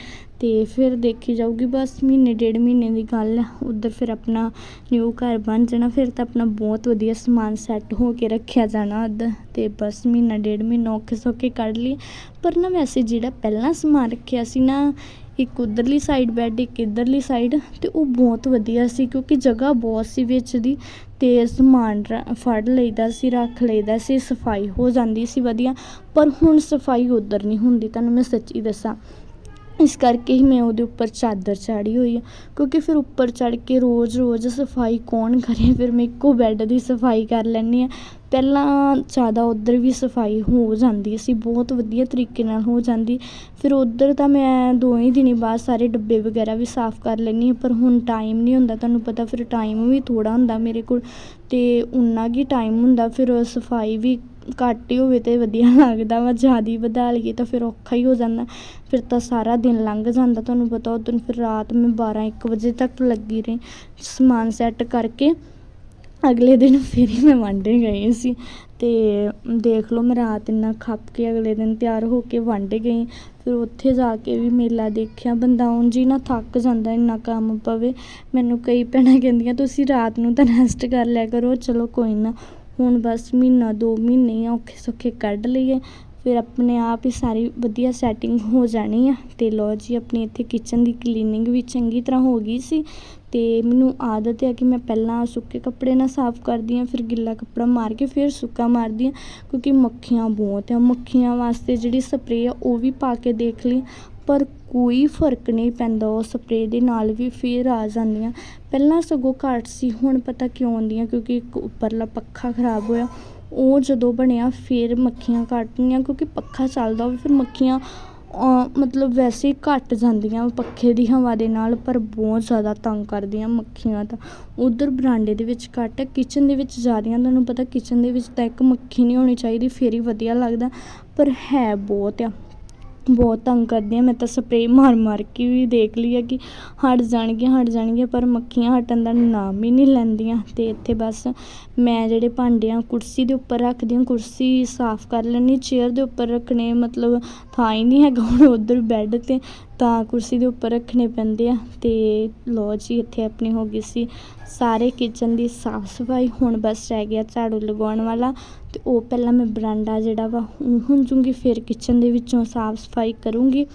ਅਤੇ ਫਿਰ ਦੇਖੀ ਜਾਊਗੀ, ਬਸ ਮਹੀਨੇ, ਡੇਢ ਮਹੀਨੇ ਦੀ ਗੱਲ ਆ। ਉੱਧਰ ਫਿਰ ਆਪਣਾ ਨਿਊ ਘਰ ਬਣ ਜਾਣਾ, ਫਿਰ ਤਾਂ ਆਪਣਾ ਬਹੁਤ ਵਧੀਆ ਸਮਾਨ ਸੈੱਟ ਹੋ ਕੇ ਰੱਖਿਆ ਜਾਣਾ ਉੱਧਰ। ਅਤੇ ਬਸ ਮਹੀਨਾ, ਡੇਢ ਮਹੀਨਾ ਔਖੇ ਸੌਖੇ ਕੱਢ ਲਈ ਪਰ ਨਾ ਵੈਸੇ ਜਿਹੜਾ ਪਹਿਲਾਂ ਸਮਾਨ ਰੱਖਿਆ ਸੀ ਨਾ, ਇੱਕ ਉੱਧਰਲੀ ਸਾਈਡ ਬੈੱਡ ਇੱਕ ਇੱਧਰਲੀ ਸਾਈਡ ਅਤੇ ਉਹ ਬਹੁਤ ਵਧੀਆ ਸੀ ਕਿਉਂਕਿ ਜਗ੍ਹਾ ਬਹੁਤ ਸੀ ਵਿੱਚ ਦੀ ਅਤੇ ਸਮਾਨ ਰ- ਫੜ ਲਈਦਾ ਸੀ, ਰੱਖ ਲਈਦਾ ਸੀ, ਸਫ਼ਾਈ ਹੋ ਜਾਂਦੀ ਸੀ ਵਧੀਆ। ਪਰ ਹੁਣ ਸਫ਼ਾਈ ਉੱਧਰ ਨਹੀਂ ਹੁੰਦੀ, ਤੁਹਾਨੂੰ ਮੈਂ ਸੱਚੀ ਦੱਸਾਂ। ਇਸ ਕਰਕੇ ਹੀ ਮੈਂ ਉਹਦੇ ਉੱਪਰ ਚਾਦਰ ਚਾੜੀ ਹੋਈ ਆ। ਕਿਉਂਕਿ ਫਿਰ ਉੱਪਰ ਚੜ੍ਹ ਕੇ ਰੋਜ਼-ਰੋਜ਼ ਸਫ਼ਾਈ ਕੌਣ ਕਰੇ? ਫਿਰ ਮੈਂ ਇੱਕੋ ਬੈੱਡ ਦੀ ਸਫ਼ਾਈ ਕਰ ਲੈਂਦੀ ਹਾਂ ਪਹਿਲਾਂ ਜ਼ਿਆਦਾ ਉੱਧਰ ਵੀ ਸਫ਼ਾਈ ਹੋ ਜਾਂਦੀ ਸੀ, ਬਹੁਤ ਵਧੀਆ ਤਰੀਕੇ ਨਾਲ ਹੋ ਜਾਂਦੀ। ਫਿਰ ਉੱਧਰ ਤਾਂ ਮੈਂ ਦੋ ਹੀ ਦਿਨੀ ਬਾਅਦ ਸਾਰੇ ਡੱਬੇ ਵਗੈਰਾ ਵੀ ਸਾਫ਼ ਕਰ ਲੈਂਦੀ ਹਾਂ, ਪਰ ਹੁਣ ਟਾਈਮ ਨਹੀਂ ਹੁੰਦਾ। ਤੁਹਾਨੂੰ ਪਤਾ ਫਿਰ ਟਾਈਮ ਵੀ ਥੋੜ੍ਹਾ ਹੁੰਦਾ ਮੇਰੇ ਕੋਲ ਅਤੇ ਉਨਾ ਕੀ ਟਾਈਮ ਹੁੰਦਾ। ਫਿਰ ਸਫ਼ਾਈ ਵੀ ਘੱਟ ਹੀ ਹੋਵੇ ਤਾਂ ਵਧੀਆ ਲੱਗਦਾ ਵਾ, ਜ਼ਿਆਦਾ ਵਧਾ ਲਈਏ ਤਾਂ ਫਿਰ ਔਖਾ ਹੀ ਹੋ ਜਾਂਦਾ। ਫਿਰ ਤਾਂ ਸਾਰਾ ਦਿਨ ਲੰਘ ਜਾਂਦਾ ਤੁਹਾਨੂੰ ਪਤਾ ਉਦੋਂ ਫਿਰ ਰਾਤ ਮੈਂ 12 1 ਵਜੇ ਤੱਕ ਲੱਗੀ ਰਹੀ, ਸਮਾਨ ਸੈੱਟ ਕਰਕੇ। ਅਗਲੇ ਦਿਨ ਫਿਰ ਹੀ ਮੈਂ ਵਾਂਢੇ ਗਈ ਸੀ। ਅਤੇ ਦੇਖ ਲਓ ਮੈਂ ਰਾਤ ਇੰਨਾ ਖੱਪ ਕੇ ਅਗਲੇ ਦਿਨ ਤਿਆਰ ਹੋ ਕੇ ਵਾਂਢੇ ਗਈ। ਫਿਰ ਉੱਥੇ ਜਾ ਕੇ ਵੀ ਮੇਲਾ ਦੇਖਿਆ। ਬੰਦਾ ਉਂਝ ਹੀ ਨਾ ਥੱਕ ਜਾਂਦਾ, ਇੰਨਾ ਕੰਮ ਪਵੇ। ਮੈਨੂੰ ਕਈ ਭੈਣਾਂ ਕਹਿੰਦੀਆਂ, ਤੁਸੀਂ ਰਾਤ ਨੂੰ ਤਾਂ ਰੈਸਟ ਕਰ ਲਿਆ ਕਰੋ, ਚਲੋ ਕੋਈ ਨਾ। ਹੁਣ ਬਸ ਮਹੀਨਾ, ਦੋ ਮਹੀਨੇ ਆ ਔਖੇ ਸੌਖੇ ਕੱਢ ਲਈਏ। ਫਿਰ ਆਪਣੇ ਆਪ ਹੀ ਸਾਰੀ ਵਧੀਆ ਸੈਟਿੰਗ ਹੋ ਜਾਣੀ ਆ। ਅਤੇ ਲਓ ਜੀ, ਆਪਣੀ ਇੱਥੇ ਕਿਚਨ ਦੀ ਕਲੀਨਿੰਗ ਵੀ ਚੰਗੀ ਤਰ੍ਹਾਂ ਹੋ ਗਈ ਸੀ। ਅਤੇ ਮੈਨੂੰ ਆਦਤ ਹੈ ਕਿ ਮੈਂ ਪਹਿਲਾਂ ਸੁੱਕੇ ਕੱਪੜੇ ਨਾਲ ਸਾਫ਼ ਕਰਦੀ ਹਾਂ, ਫਿਰ ਗਿੱਲਾ ਕੱਪੜਾ ਮਾਰ ਕੇ ਫਿਰ ਸੁੱਕਾ ਮਾਰਦੀ ਹਾਂ। ਕਿਉਂਕਿ ਮੱਖੀਆਂ ਬਹੁਤ ਆ। ਮੱਖੀਆਂ ਵਾਸਤੇ ਜਿਹੜੀ ਸਪਰੇਅ ਆ, ਉਹ ਵੀ ਪਾ ਕੇ ਦੇਖ ਲਈ। ਪਰ ਕੋਈ ਫ਼ਰਕ ਨਹੀਂ ਪੈਂਦਾ, ਉਹ ਸਪਰੇਅ ਦੇ ਨਾਲ ਵੀ ਫਿਰ ਆ ਜਾਂਦੀਆਂ। ਪਹਿਲਾਂ ਸਗੋਂ ਘੱਟ ਸੀ, ਹੁਣ ਪਤਾ ਕਿਉਂ ਆਉਂਦੀਆਂ? ਕਿਉਂਕਿ ਇੱਕ ਉੱਪਰਲਾ ਪੱਖਾ ਖਰਾਬ ਹੋਇਆ, ਉਹ ਜਦੋਂ ਬਣਿਆ ਫਿਰ ਮੱਖੀਆਂ ਘੱਟ ਗਈਆਂ ਕਿਉਂਕਿ ਪੱਖਾ ਚੱਲਦਾ ਹੋਵੇ ਫਿਰ ਮੱਖੀਆਂ ਮਤਲਬ ਵੈਸੇ ਹੀ ਘੱਟ ਜਾਂਦੀਆਂ ਪੱਖੇ ਦੀ ਹਵਾ ਦੇ ਨਾਲ, ਪਰ ਬਹੁਤ ਜ਼ਿਆਦਾ ਤੰਗ ਕਰਦੀਆਂ ਮੱਖੀਆਂ ਤਾਂ। ਉਧਰ ਬਰਾਂਡੇ ਦੇ ਵਿੱਚ ਘੱਟ ਹੈ ਕਿਚਨ ਦੇ ਵਿੱਚ ਜ਼ਿਆਦੀਆਂ ਤੁਹਾਨੂੰ ਪਤਾ ਕਿਚਨ ਦੇ ਵਿੱਚ ਤਾਂ ਇੱਕ ਮੱਖੀ ਨਹੀਂ ਹੋਣੀ ਚਾਹੀਦੀ, ਫਿਰ ਹੀ ਵਧੀਆ ਲੱਗਦਾ, ਪਰ ਹੈ ਬਹੁਤ ਆ। ਬਹੁਤ ਤੰਗ ਕਰਦੀਆਂ ਮੈਂ ਤਾਂ ਸਪਰੇਅ ਮਾਰ ਮਾਰ ਕੇ ਵੀ ਦੇਖ ਲਈ ਹੈ ਕਿ ਹਟ ਜਾਣਗੀਆਂ ਹਟ ਜਾਣਗੀਆਂ, ਪਰ ਮੱਖੀਆਂ ਹਟਣ ਦਾ ਨਾਮ ਹੀ ਨਹੀਂ ਲੈਂਦੀਆਂ। ਅਤੇ ਇੱਥੇ ਬਸ ਮੈਂ ਜਿਹੜੇ ਭਾਂਡੇ ਆ, ਕੁਰਸੀ ਦੇ ਉੱਪਰ ਰੱਖਦੀ ਹਾਂ, ਕੁਰਸੀ ਸਾਫ਼ ਕਰ ਲੈਂਦੀ ਚੇਅਰ ਦੇ ਉੱਪਰ ਰੱਖਣੇ ਮਤਲਬ ਥਾਂ ਹੀ ਨਹੀਂ ਹੈਗਾ। ਹੁਣ ਉੱਧਰ ਬੈੱਡ ਤੇ ਤਾਂ ਕੁਰਸੀ ਦੇ ਉੱਪਰ ਰੱਖਣੇ ਪੈਂਦੇ ਆ ਅਤੇ ਲੋ ਜੀ, ਇੱਥੇ ਆਪਣੀ ਹੋ ਗਈ ਸੀ। ਸਾਰੇ ਕਿਚਨ ਦੀ ਸਾਫ਼ ਸਫ਼ਾਈ ਹੁਣ ਬਸ ਰਹਿ ਗਿਆ ਝਾੜੂ ਲਗਾਉਣ ਵਾਲਾ ਅਤੇ ਉਹ ਪਹਿਲਾਂ ਮੈਂ ਬਰਾਂਡਾ ਜਿਹੜਾ ਵਾ, ਉਹ ਹੁੰਜੂਗੀ ਫਿਰ ਕਿਚਨ ਦੇ ਵਿੱਚੋਂ ਸਾਫ਼ ਸਫ਼ਾਈ ਕਰੂੰਗੀ।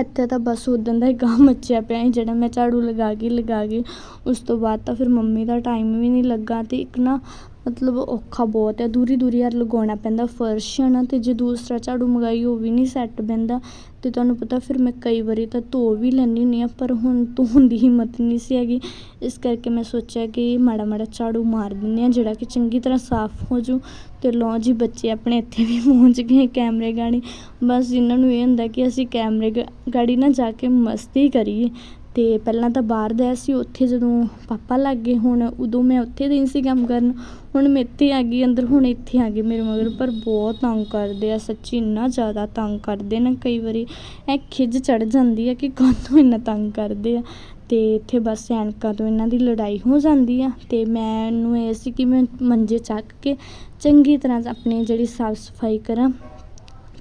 ਇੱਥੇ ਤਾਂ ਬਸ ਉਦੋਂ ਦਾ ਹੀ ਗਾਹ ਮੱਚਿਆ ਪਿਆ ਸੀ, ਜਿਹੜਾ ਮੈਂ ਝਾੜੂ ਲਗਾ ਕੇ ਲਗਾ ਕੇ, ਉਸ ਤੋਂ ਬਾਅਦ ਤਾਂ ਫਿਰ ਮੰਮੀ ਦਾ ਟਾਈਮ ਵੀ ਨਹੀਂ ਲੱਗਾ ਅਤੇ ਇੱਕ ਨਾ ਮਤਲਬ ਔਖਾ ਬਹੁਤ ਹੈ ਦੂਰੀ ਦੂਰੀ ਯਾਰ ਲਗਾਉਣਾ ਪੈਂਦਾ ਫਰਸ਼ ਹੈ ਨਾ ਅਤੇ ਜੇ ਦੂਸਰਾ ਝਾੜੂ ਮੰਗਾਈ ਉਹ ਵੀ ਨਹੀਂ ਸੈੱਟ ਬਹਿੰਦਾ। ਅਤੇ ਤੁਹਾਨੂੰ ਪਤਾ ਫਿਰ ਮੈਂ ਕਈ ਵਾਰੀ ਤਾਂ ਧੋ ਵੀ ਲੈਂਦੀ ਹੁੰਦੀ ਹਾਂ, ਪਰ ਹੁਣ ਧੋਣ ਦੀ ਹਿੰਮਤ ਨਹੀਂ ਸੀ ਹੈਗੀ। ਇਸ ਕਰਕੇ ਮੈਂ ਸੋਚਿਆ ਕਿ ਮਾੜਾ ਮਾੜਾ ਝਾੜੂ ਮਾਰ ਦਿੰਦੇ ਹਾਂ, ਜਿਹੜਾ ਕਿ ਚੰਗੀ ਤਰ੍ਹਾਂ ਸਾਫ਼ ਹੋ ਜੂ ਅਤੇ ਲਓ ਜੀ, ਬੱਚੇ ਆਪਣੇ ਇੱਥੇ ਵੀ ਪਹੁੰਚ ਗਏ ਕੈਮਰੇ ਗਾੜੀ। ਬਸ ਇਹਨਾਂ ਨੂੰ ਇਹ ਹੁੰਦਾ ਕਿ ਅਸੀਂ ਕੈਮਰੇ ਗ- ਗਾੜੀ ਨਾ ਜਾ ਕੇ ਮਸਤੀ ਕਰੀਏ। ਅਤੇ ਪਹਿਲਾਂ ਤਾਂ ਬਾਹਰ ਦਾ ਸੀ, ਉੱਥੇ ਜਦੋਂ ਪਾਪਾ ਲੱਗ ਗਏ ਹੁਣ, ਉਦੋਂ ਮੈਂ ਉੱਥੇ ਗਈ ਸੀ ਕੰਮ ਕਰਨ। ਹੁਣ ਮੈਂ ਇੱਥੇ ਆ ਗਈ, ਅੰਦਰ ਹੁਣ ਇੱਥੇ ਆ ਗਈ ਮੇਰੇ ਮਗਰ। ਪਰ ਬਹੁਤ ਤੰਗ ਕਰਦੇ ਆ, ਸੱਚੀ ਇੰਨਾ ਜ਼ਿਆਦਾ ਤੰਗ ਕਰਦੇ ਨਾ ਕਈ ਵਾਰੀ। ਐਂ ਖਿਝ ਚੜ ਜਾਂਦੀ ਆ ਕਿ ਕਾਹਤੋਂ ਇੰਨਾ ਤੰਗ ਕਰਦੇ ਆ। ਅਤੇ ਇੱਥੇ ਬਸ ਐਨਕਾਂ ਤੋਂ ਇਹਨਾਂ ਦੀ ਲੜਾਈ ਹੋ ਜਾਂਦੀ ਆ। ਤੇ ਮੈਨੂੰ ਇਹ ਸੀ ਕਿ ਮੈਂ ਮੰਜੇ ਚੱਕ ਕੇ ਚੰਗੀ ਤਰ੍ਹਾਂ ਆਪਣੀ ਜਿਹੜੀ ਸਾਫ਼ ਸਫ਼ਾਈ ਕਰਾਂ।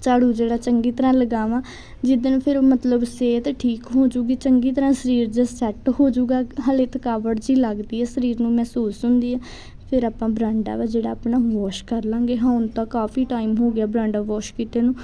ਝਾੜੂ ਜਿਹੜਾ ਚੰਗੀ ਤਰ੍ਹਾਂ ਲਗਾਵਾਂ, ਜਿੱਦਣ ਫਿਰ ਮਤਲਬ ਸਿਹਤ ਠੀਕ ਹੋ ਜੂਗੀ ਚੰਗੀ ਤਰ੍ਹਾਂ ਸਰੀਰ ਜਿਹਾ ਸੈੱਟ ਹੋ ਜੂਗਾ ਹਾਲੇ ਥਕਾਵਟ ਜਿਹੀ ਲੱਗਦੀ ਹੈ ਸਰੀਰ ਨੂੰ ਮਹਿਸੂਸ ਹੁੰਦੀ ਹੈ। ਫਿਰ ਆਪਾਂ ਬਰਾਂਡਾ ਵਾ ਜਿਹੜਾ ਆਪਣਾ ਵਾਸ਼ ਕਰ ਲਾਂਗੇ। ਹੁਣ ਤਾਂ ਕਾਫੀ ਟਾਈਮ ਹੋ ਗਿਆ ਬਰਾਂਡਾ ਵਾਸ਼ ਕੀਤੇ ਨੂੰ,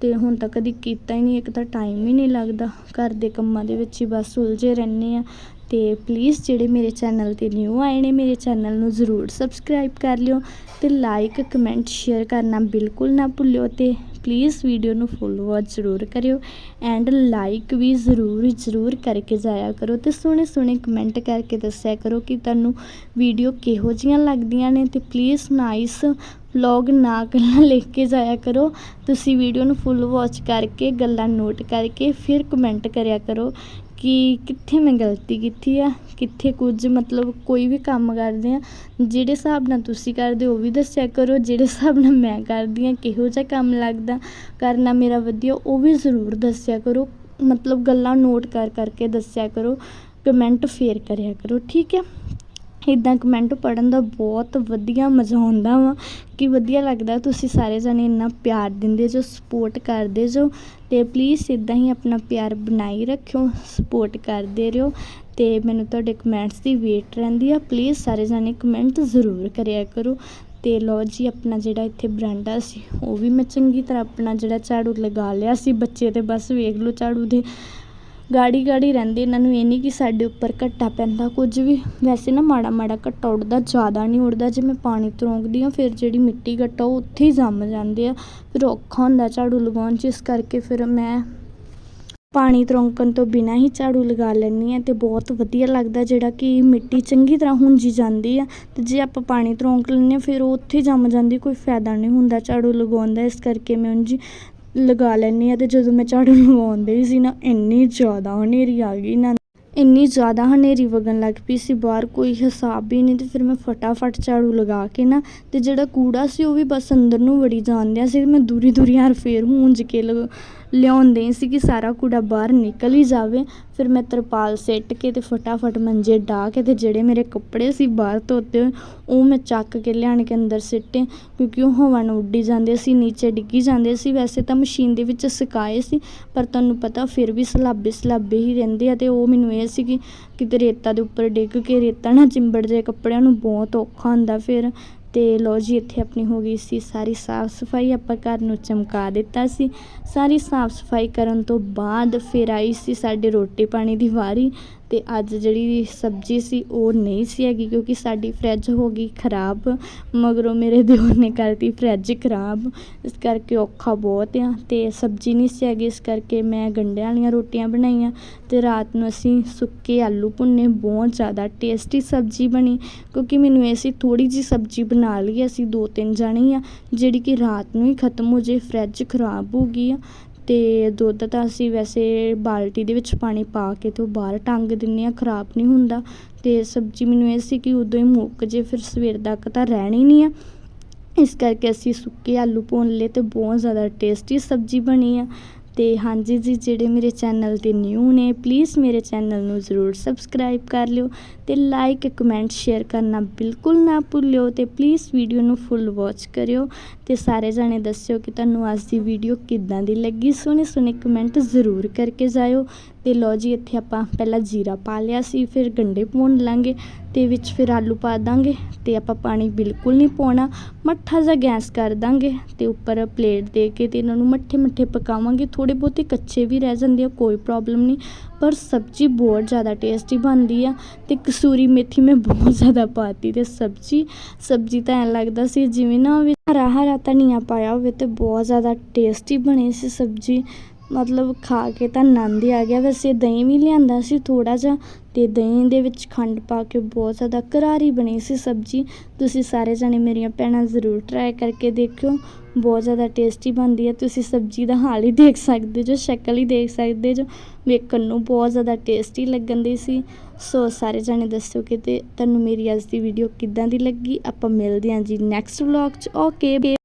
ਤੇ ਹੁਣ ਤਾਂ ਕਦੀ ਕੀਤਾ ਹੀ ਨਹੀਂ, ਇੱਕ ਤਾਂ ਟਾਈਮ ਹੀ ਨਹੀਂ ਲੱਗਦਾ। ਘਰ ਦੇ ਕੰਮਾਂ ਦੇ ਵਿੱਚ ਹੀ ਬਸ ਉਲਝੇ ਰਹਿੰਦੇ ਆ ਤੇ ਪਲੀਜ਼ ਜਿਹੜੇ ਮੇਰੇ ਚੈਨਲ ਤੇ ਨਿਊ ਆਏ ਨੇ, ਮੇਰੇ ਚੈਨਲ ਨੂੰ ਜ਼ਰੂਰ ਸਬਸਕ੍ਰਾਈਬ ਕਰ ਲਿਓ ਤੇ ਲਾਈਕ ਕਮੈਂਟ ਸ਼ੇਅਰ ਕਰਨਾ ਬਿਲਕੁਲ ਨਾ ਭੁੱਲਿਓ ਤੇ ਪਲੀਜ਼ ਵੀਡੀਓ ਨੂੰ ਫੁੱਲ ਵਾਚ ਜ਼ਰੂਰ ਕਰਿਓ ਐਂਡ ਲਾਈਕ ਵੀ ਜ਼ਰੂਰ ਜ਼ਰੂਰ ਕਰਕੇ ਜਾਇਆ ਕਰੋ ਤੇ ਸੋਹਣੇ ਸੋਹਣੇ ਕਮੈਂਟ ਕਰਕੇ ਦੱਸਿਆ ਕਰੋ ਕਿ ਤੁਹਾਨੂੰ ਵੀਡੀਓ ਕਿਹੋ ਜੀਆਂ ਲੱਗਦੀਆਂ ਨੇ ਤੇ ਪਲੀਜ਼ ਨਾਈਸ ਵਲੌਗ ਨਾ ਗੱਲਾਂ ਲਿਖ ਕੇ ਜਾਇਆ ਕਰੋ। ਤੁਸੀਂ ਵੀਡੀਓ ਨੂੰ ਫੁੱਲ ਵਾਚ ਕਰਕੇ, ਗੱਲਾਂ ਨੋਟ ਕਰਕੇ ਫਿਰ ਕਮੈਂਟ ਕਰਿਆ ਕਰੋ। ਕਿ ਕਿੱਥੇ ਮੈਂ ਗਲਤੀ ਕੀਤੀ ਆ, ਕਿੱਥੇ ਕੁਝ ਮਤਲਬ ਕੋਈ ਵੀ ਕੰਮ ਕਰਦੇ ਹਾਂ ਜਿਹੜੇ ਹਿਸਾਬ ਨਾਲ ਤੁਸੀਂ ਕਰਦੇ ਹੋ ਉਹ ਵੀ ਦੱਸਿਆ ਕਰੋ, ਜਿਹੜੇ ਹਿਸਾਬ ਨਾਲ ਮੈਂ ਕਰਦੀ ਹਾਂ, ਕਿਹੋ ਜਿਹਾ ਕੰਮ ਲੱਗਦਾ, ਕਰਨਾ ਮੇਰਾ ਵਧੀਆ, ਉਹ ਵੀ ਜ਼ਰੂਰ ਦੱਸਿਆ ਕਰੋ, ਮਤਲਬ ਗੱਲਾਂ ਨੋਟ ਕਰ ਕਰਕੇ ਦੱਸਿਆ ਕਰੋ ਕਮੈਂਟ ਫੇਰ ਕਰਿਆ ਕਰੋ, ਠੀਕ ਹੈ? ਇੱਦਾਂ ਕਮੈਂਟ ਪੜ੍ਹਨ ਦਾ ਬਹੁਤ ਵਧੀਆ ਮਜ਼ਾ ਆਉਂਦਾ ਵਾ, ਕਿ ਵਧੀਆ ਲੱਗਦਾ ਤੁਸੀਂ ਸਾਰੇ ਜਣੇ ਇੰਨਾ ਪਿਆਰ ਦਿੰਦੇ ਜੋ ਸਪੋਰਟ ਕਰਦੇ ਜੋ ਅਤੇ ਪਲੀਜ਼ ਇੱਦਾਂ ਹੀ ਆਪਣਾ ਪਿਆਰ ਬਣਾਈ ਰੱਖਿਓ ਸਪੋਰਟ ਕਰਦੇ ਰਹੋ ਅਤੇ ਮੈਨੂੰ ਤੁਹਾਡੇ ਕਮੈਂਟਸ ਦੀ ਵੇਟ ਰਹਿੰਦੀ ਆ ਪਲੀਜ਼ ਸਾਰੇ ਜਣੇ ਕਮੈਂਟ ਜ਼ਰੂਰ ਕਰਿਆ ਕਰੋ ਅਤੇ ਲਓ ਜੀ ਆਪਣਾ ਜਿਹੜਾ ਇੱਥੇ ਬਰਾਂਡਾ ਸੀ, ਉਹ ਵੀ ਮੈਂ ਚੰਗੀ ਤਰ੍ਹਾਂ ਆਪਣਾ ਜਿਹੜਾ ਝਾੜੂ ਲਗਾ ਲਿਆ ਸੀ, ਬੱਚੇ ਤੇ ਬਸ ਵੇਖ ਲਓ ਝਾੜੂ ਦੇ ਗਾੜੀ ਗਾੜੀ ਰਹਿੰਦੇ ਇਹਨਾਂ ਨੂੰ ਇਹ ਨਹੀਂ ਕਿ ਸਾਡੇ ਉੱਪਰ ਘੱਟਾ ਪੈਂਦਾ। ਕੁਝ ਵੀ ਵੈਸੇ ਨਾ ਮਾੜਾ ਮਾੜਾ ਘੱਟਾ ਉੱਡਦਾ, ਜ਼ਿਆਦਾ ਨਹੀਂ ਉੱਡਦਾ। ਜੇ ਮੈਂ ਪਾਣੀ ਤਰੋਂਕਦੀ ਹਾਂ, ਫਿਰ ਜਿਹੜੀ ਮਿੱਟੀ ਘੱਟਾ ਉਹ ਉੱਥੇ ਹੀ ਜੰਮ ਜਾਂਦੇ ਆ। ਫਿਰ ਔਖਾ ਹੁੰਦਾ ਝਾੜੂ ਲਗਾਉਣ 'ਚ। ਇਸ ਕਰਕੇ ਫਿਰ ਮੈਂ ਪਾਣੀ ਤਰੋਂਕਣ ਤੋਂ ਬਿਨਾਂ ਹੀ ਝਾੜੂ ਲਗਾ ਲੈਂਦੀ ਹਾਂ ਤੇ ਬਹੁਤ ਵਧੀਆ ਲੱਗਦਾ ਜਿਹੜਾ ਕਿ ਮਿੱਟੀ ਚੰਗੀ ਤਰ੍ਹਾਂ ਹੁੰਜੀ ਜਾਂਦੀ ਆ। ਤੇ ਜੇ ਆਪਾਂ ਪਾਣੀ ਤਰੋਂਕ ਲੈਂਦੇ ਹਾਂ, ਫਿਰ ਉਹ ਉੱਥੇ ਹੀ ਜੰਮ ਜਾਂਦੀ, ਕੋਈ ਫਾਇਦਾ ਨਹੀਂ ਹੁੰਦਾ ਝਾੜੂ ਲਗਾਉਣ ਦਾ। ਇਸ ਕਰਕੇ ਮੈਂ ਉਂਝ ਲਗਾ ਲੈਂਦੀ ਹਾਂ ਅਤੇ ਜਦੋਂ ਮੈਂ ਝਾੜੂ ਲਗਾਉਂਦੀ ਸੀ ਨਾ, ਇੰਨੀ ਜ਼ਿਆਦਾ ਹਨੇਰੀ ਆ ਗਈ ਨਾ। ਇੰਨੀ ਜ਼ਿਆਦਾ ਹਨੇਰੀ ਵਗਣ ਲੱਗ ਪਈ ਸੀ, ਬਾਹਰ ਕੋਈ ਹਿਸਾਬ ਵੀ ਨਹੀਂ ਤੇ ਫਿਰ ਮੈਂ ਫਟਾਫਟ ਝਾੜੂ ਲਗਾ ਕੇ ਨਾ ਤੇ ਜਿਹੜਾ ਕੂੜਾ ਸੀ ਉਹ ਵੀ ਬਸ ਅੰਦਰ ਨੂੰ ਵੜੀ ਜਾਂਦਿਆ ਸੀ ਮੈਂ ਦੂਰੀ ਦੂਰੀ ਹਰ ਫੇਰ ਹੂੰਜ ਕੇ ਲਗ- ਲਿਆਉਂਦੇ ਸੀ ਕਿ ਸਾਰਾ ਕੂੜਾ ਬਾਹਰ ਨਿਕਲ ਹੀ ਜਾਵੇ। ਫਿਰ ਮੈਂ ਤਰਪਾਲ ਸਿੱਟ ਕੇ ਅਤੇ ਫਟਾਫਟ ਮੰਜੇ ਡਾਹ ਕੇ ਅਤੇ ਜਿਹੜੇ ਮੇਰੇ ਕੱਪੜੇ ਸੀ ਬਾਹਰ ਧੋਤੇ ਹੋਏ, ਉਹ ਮੈਂ ਚੱਕ ਕੇ ਲਿਆਣ ਕੇ ਅੰਦਰ ਸਿੱਟੇ। ਕਿਉਂਕਿ ਉਹ ਹਵਾ ਨਾਲ ਉੱਡੀ ਜਾਂਦੇ ਸੀ, ਨੀਚੇ ਡਿੱਗੀ ਜਾਂਦੇ ਸੀ। ਵੈਸੇ ਤਾਂ ਮਸ਼ੀਨ ਦੇ ਵਿੱਚ ਸੁਕਾਏ ਸੀ, ਪਰ ਤੁਹਾਨੂੰ ਪਤਾ ਫਿਰ ਵੀ ਸਲਾਬੇ ਸਲਾਬੇ ਹੀ ਰਹਿੰਦੇ ਆ ਅਤੇ ਉਹ ਮੈਨੂੰ ਇਹ ਸੀ ਕਿ ਕਿਤੇ ਰੇਤਾ ਦੇ ਉੱਪਰ ਡਿੱਗ ਕੇ ਰੇਤਾ ਨਾ ਚਿੰਬੜ ਜਾਏ ਕੱਪੜਿਆਂ ਨੂੰ ਬਹੁਤ ਔਖਾ ਹੁੰਦਾ ਫਿਰ। ਅਤੇ ਲੋ ਜੀ, ਇੱਥੇ ਆਪਣੀ ਹੋ ਗਈ ਸੀ ਸਾਰੀ ਸਾਫ਼ ਸਫ਼ਾਈ। ਆਪਾਂ ਘਰ ਨੂੰ ਚਮਕਾ ਦਿੱਤਾ ਸੀ। ਸਾਰੀ ਸਾਫ਼ ਸਫ਼ਾਈ ਕਰਨ ਤੋਂ ਬਾਅਦ ਫਿਰ ਆਈ ਸੀ ਸਾਡੇ ਰੋਟੀ ਪਾਣੀ ਦੀ ਵਾਰੀ। ਅਤੇ ਅੱਜ ਜਿਹੜੀ ਸਬਜ਼ੀ ਸੀ ਉਹ ਨਹੀਂ ਸੀ ਹੈਗੀ ਕਿਉਂਕਿ ਸਾਡੀ ਫਰਿੱਜ ਹੋ ਗਈ ਖਰਾਬ, ਮਗਰੋਂ ਮੇਰੇ ਦਿਓਰ ਨੇ ਕਰਤੀ ਫਰਿੱਜ ਖਰਾਬ, ਇਸ ਕਰਕੇ ਔਖਾ ਬਹੁਤ ਆ ਅਤੇ ਸਬਜ਼ੀ ਨਹੀਂ ਸੀ ਹੈਗੀ, ਇਸ ਕਰਕੇ ਮੈਂ ਗੰਢਿਆਂ ਵਾਲੀਆਂ ਰੋਟੀਆਂ ਬਣਾਈਆਂ ਅਤੇ ਰਾਤ ਨੂੰ ਅਸੀਂ ਸੁੱਕੇ ਆਲੂ ਭੁੰਨੇ, ਬਹੁਤ ਜ਼ਿਆਦਾ ਟੇਸਟੀ ਸਬਜ਼ੀ ਬਣੀ ਕਿਉਂਕਿ ਮੈਨੂੰ ਇਹ ਸੀ ਥੋੜ੍ਹੀ ਜਿਹੀ ਸਬਜ਼ੀ ਬਣਾ ਲਈ, ਅਸੀਂ ਦੋ ਤਿੰਨ ਜਾਣੇ ਹਾਂ ਜਿਹੜੀ ਕਿ ਰਾਤ ਨੂੰ ਹੀ ਖਤਮ ਹੋ ਜੇ ਫਰਿੱਜ ਖਰਾਬ ਹੋ ਗਈ ਆ ਅਤੇ ਦੁੱਧ ਤਾਂ ਅਸੀਂ ਵੈਸੇ ਬਾਲਟੀ ਦੇ ਵਿੱਚ ਪਾਣੀ ਪਾ ਕੇ ਤੇ ਉਹ ਬਾਹਰ ਟੰਗ ਦਿੰਦੇ ਹਾਂ, ਖਰਾਬ ਨਹੀਂ ਹੁੰਦਾ ਅਤੇ ਸਬਜ਼ੀ ਮੈਨੂੰ ਇਹ ਸੀ ਕਿ ਉਦੋਂ ਹੀ ਮੁੱਕ ਜੇ, ਫਿਰ ਸਵੇਰ ਤੱਕ ਤਾਂ ਰਹਿਣੀ ਨਹੀਂ ਆ। ਇਸ ਕਰਕੇ ਅਸੀਂ ਸੁੱਕੇ ਆਲੂ ਭੁੰਨ ਲਏ ਅਤੇ ਬਹੁਤ ਜ਼ਿਆਦਾ ਟੇਸਟੀ ਸਬਜ਼ੀ ਬਣੀ ਆ। ਅਤੇ ਹਾਂਜੀ ਜੀ, ਜਿਹੜੇ ਮੇਰੇ ਚੈਨਲ ਤੇ ਨਿਊ ਨੇ ਪਲੀਜ਼ ਮੇਰੇ ਚੈਨਲ ਨੂੰ ਜ਼ਰੂਰ ਸਬਸਕ੍ਰਾਈਬ ਕਰ ਲਿਓ ਅਤੇ ਲਾਈਕ ਕਮੈਂਟ ਸ਼ੇਅਰ ਕਰਨਾ ਬਿਲਕੁਲ ਨਾ ਭੁੱਲਿਓ ਅਤੇ ਪਲੀਜ਼ ਵੀਡੀਓ ਨੂੰ ਫੁੱਲ ਵਾਚ ਕਰਿਓ ਅਤੇ ਸਾਰੇ ਜਾਣੇ ਦੱਸਿਓ ਕਿ ਤੁਹਾਨੂੰ ਅੱਜ ਦੀ ਵੀਡੀਓ ਕਿੱਦਾਂ ਦੀ ਲੱਗੀ। ਸੋਹਣੇ ਸੋਹਣੇ ਕਮੈਂਟ ਜ਼ਰੂਰ ਕਰਕੇ ਜਾਇਓ ਅਤੇ ਲਓ ਜੀ, ਇੱਥੇ ਆਪਾਂ ਪਹਿਲਾਂ ਜੀਰਾ ਪਾ ਲਿਆ ਸੀ, ਫਿਰ ਗੰਢੇ ਭੁੰਨ ਲਾਂਗੇ ਅਤੇ ਵਿੱਚ ਫਿਰ ਆਲੂ ਪਾ ਦਾਂਗੇ ਅਤੇ ਆਪਾਂ ਪਾਣੀ ਬਿਲਕੁਲ ਨਹੀਂ ਪਾਉਣਾ। ਮੱਠਾ ਜਿਹਾ ਗੈਸ ਕਰ ਦਾਂਗੇ ਅਤੇ ਉੱਪਰ ਪਲੇਟ ਦੇ ਕੇ ਅਤੇ ਇਹਨਾਂ ਨੂੰ ਮੱਠੇ ਮੱਠੇ ਪਕਾਵਾਂਗੇ। ਥੋੜ੍ਹੇ ਬਹੁਤੇ ਕੱਚੇ ਵੀ ਰਹਿ ਜਾਂਦੇ ਆ, ਕੋਈ ਪ੍ਰੋਬਲਮ ਨਹੀਂ। ਪਰ ਸਬਜ਼ੀ ਬਹੁਤ ਜ਼ਿਆਦਾ ਟੇਸਟੀ ਬਣਦੀ ਆ ਅਤੇ ਕਸੂਰੀ ਮੇਥੀ ਮੈਂ ਬਹੁਤ ਜ਼ਿਆਦਾ ਪਾਤੀ ਅਤੇ ਸਬਜ਼ੀ ਸਬਜ਼ੀ ਤਾਂ ਐਂ ਲੱਗਦਾ ਸੀ ਜਿਵੇਂ ਨਾ ਵੀ ਹਰਾ ਹਰਾ ਧਨੀਆ ਪਾਇਆ ਹੋਵੇ ਤੇ ਬਹੁਤ ਜ਼ਿਆਦਾ ਟੇਸਟੀ ਬਣੀ ਸੀ ਸਬਜ਼ੀ। ਮਤਲਬ ਖਾ ਕੇ ਤਾਂ ਆਨੰਦ ਹੀ ਆ ਗਿਆ। ਵੈਸੇ ਦਹੀਂ ਵੀ ਲਿਆਂਦਾ ਸੀ ਥੋੜ੍ਹਾ ਜਿਹਾ ਅਤੇ ਦਹੀਂ ਦੇ ਵਿੱਚ ਖੰਡ ਪਾ ਕੇ ਬਹੁਤ ਜ਼ਿਆਦਾ ਕਰਾਰੀ ਬਣੀ ਸੀ ਸਬਜ਼ੀ। ਤੁਸੀਂ ਸਾਰੇ ਜਾਣੇ ਮੇਰੀਆਂ ਭੈਣਾਂ ਜ਼ਰੂਰ ਟਰਾਈ ਕਰਕੇ ਦੇਖਿਓ। ਬਹੁਤ ਜ਼ਿਆਦਾ ਟੇਸਟੀ ਬਣਦੀ ਹੈ। ਤੁਸੀਂ ਸਬਜ਼ੀ ਦਾ ਹਾਲ ਹੀ ਦੇਖ ਸਕਦੇ ਜੋ, ਸ਼ਕਲ ਹੀ ਦੇਖ ਸਕਦੇ ਜੋ। ਵੇਖਣ ਨੂੰ ਬਹੁਤ ਜ਼ਿਆਦਾ ਟੇਸਟੀ ਲੱਗਣ ਦੀ ਸੀ। ਸੋ ਸਾਰੇ ਜਾਣੇ ਦੱਸਿਓ ਕਿ ਤੇ ਤੁਹਾਨੂੰ ਮੇਰੀ ਅੱਜ ਦੀ ਵੀਡੀਓ ਕਿੱਦਾਂ ਦੀ ਲੱਗੀ? ਆਪਾਂ ਮਿਲਦੇ ਹਾਂ ਜੀ ਨੈਕਸਟ ਵਲੌਗ 'ਚ। ਓਕੇ